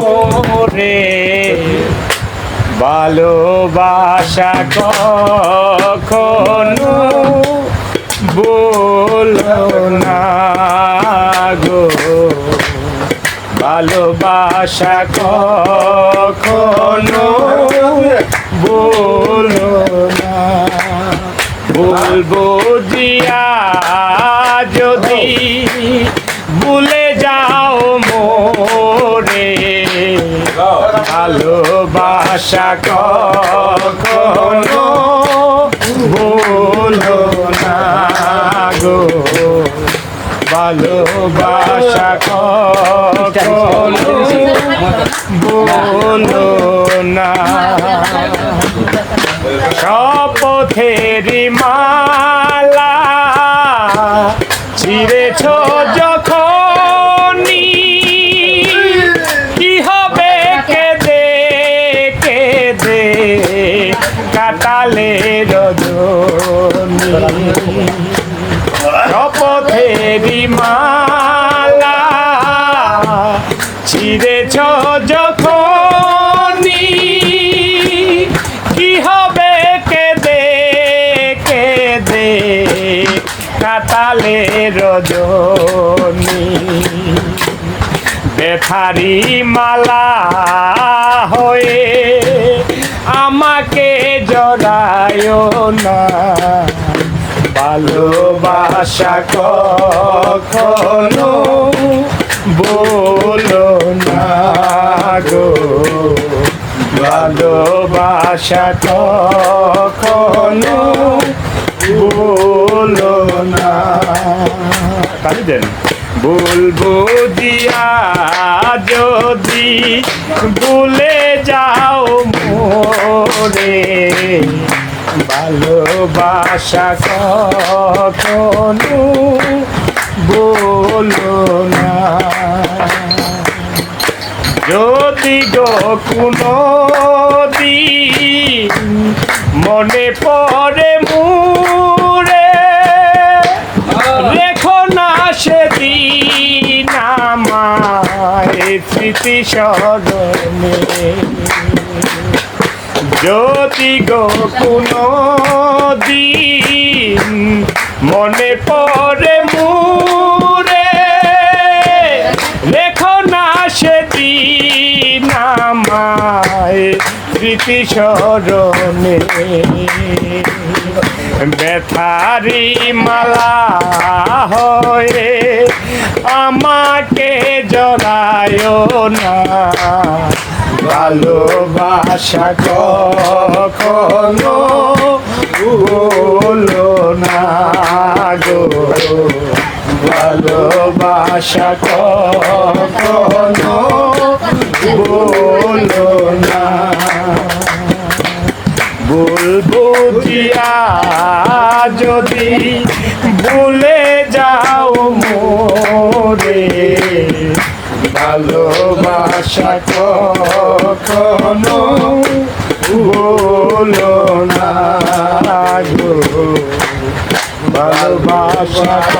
মোরে ভালোবাসা কখনো বলো না গো। ভালোবাসা কখনো বলো না। বলব জিয়া যদি ভুলে ভালোবাসা কখনো বলো না গো। ভালোবাসা কখনো বলো না। শপথেরি মালা ছিঁড়েছ কাটালে রজনী। শপথেরি মালা ছিঁড়েছ যখনই। কি হবে কেঁদে কেঁদে কাতালে রজনী। বেথারি মালা হয়ে জড়ায় না। ভালোবাসা কখনো বলো না গো। ভালোবাসা কখনো বলো না। কালি দেন। বলব দিয়া যদি ভুলে যাও মোরে ভালোবাসা কখনো বলো না। যদি কোনো মনে পড়ে মুরে রেখো না সেদিন আমায় স্মৃতি স্মরণে যদি গো কোনো দিন মনে পড়ে মুরে লেখো না সেদিন আমায় স্মৃতি স্মরণে ব্যথারি মালা হয়ে আমাকে জড়ায় না। ভালোবাসা কখনো বলো না গো। ভালোবাসা কখনো বলো না। বলব দিয়া যদি ভুলে যাও মোরে, ভালোবাসা কখনো বলো না ভালোবাসা